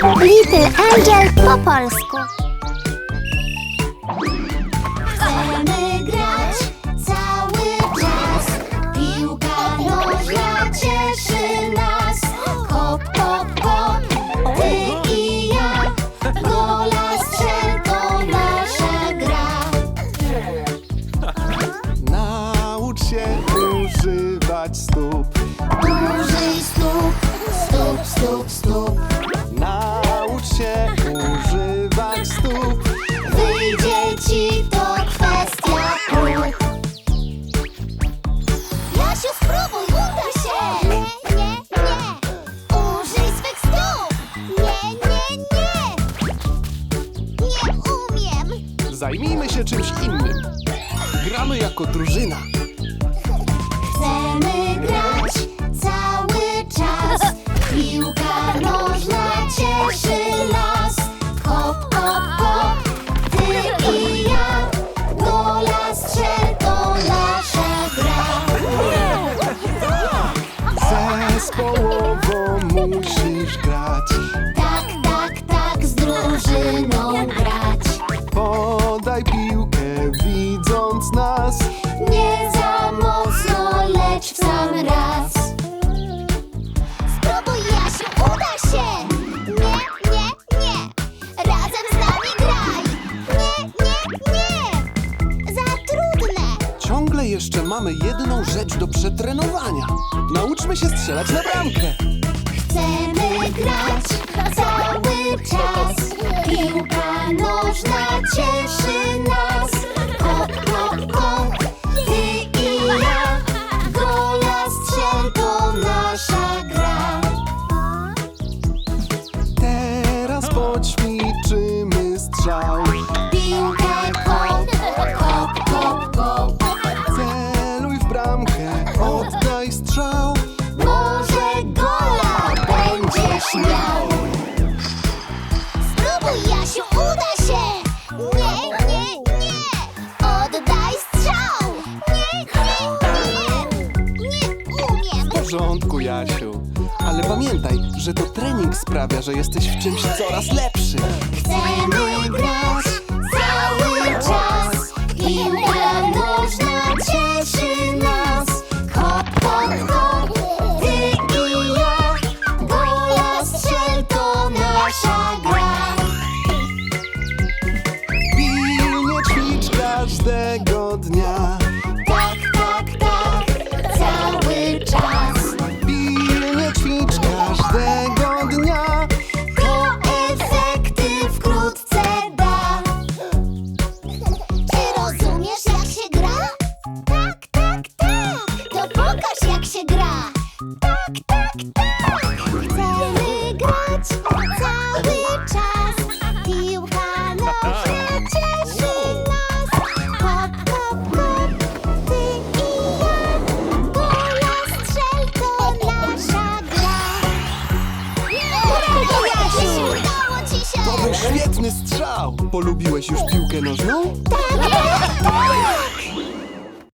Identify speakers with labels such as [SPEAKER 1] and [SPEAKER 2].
[SPEAKER 1] Little Angel po polsku.
[SPEAKER 2] Stóp.
[SPEAKER 3] Wyjdzie ci to kwestia prób. Jasiu, spróbuj, uda się! Nie, nie, nie! Użyj swych stóp! Nie, nie, nie! Nie umiem!
[SPEAKER 2] Zajmijmy się czymś innym. Gramy jako drużyna.
[SPEAKER 3] Nas. Nie za mocno, lecz w sam raz. Spróbuj, Jasiu, uda się! Nie, nie, nie! Razem z nami graj! Nie, nie, nie! Za trudne!
[SPEAKER 2] Ciągle jeszcze mamy jedną rzecz do przetrenowania. Nauczmy się strzelać na bramkę.
[SPEAKER 3] Chcemy grać cały czas. Piłka nożna cieszy nas.
[SPEAKER 2] slow. Porządku, Jasiu. Ale pamiętaj, że to trening sprawia, że jesteś w czymś coraz lepszy.
[SPEAKER 3] Chcemy grać cały czas. Piłka nożna cieszy nas.
[SPEAKER 2] Świetny strzał. Polubiłeś już piłkę nożną?
[SPEAKER 3] Tak!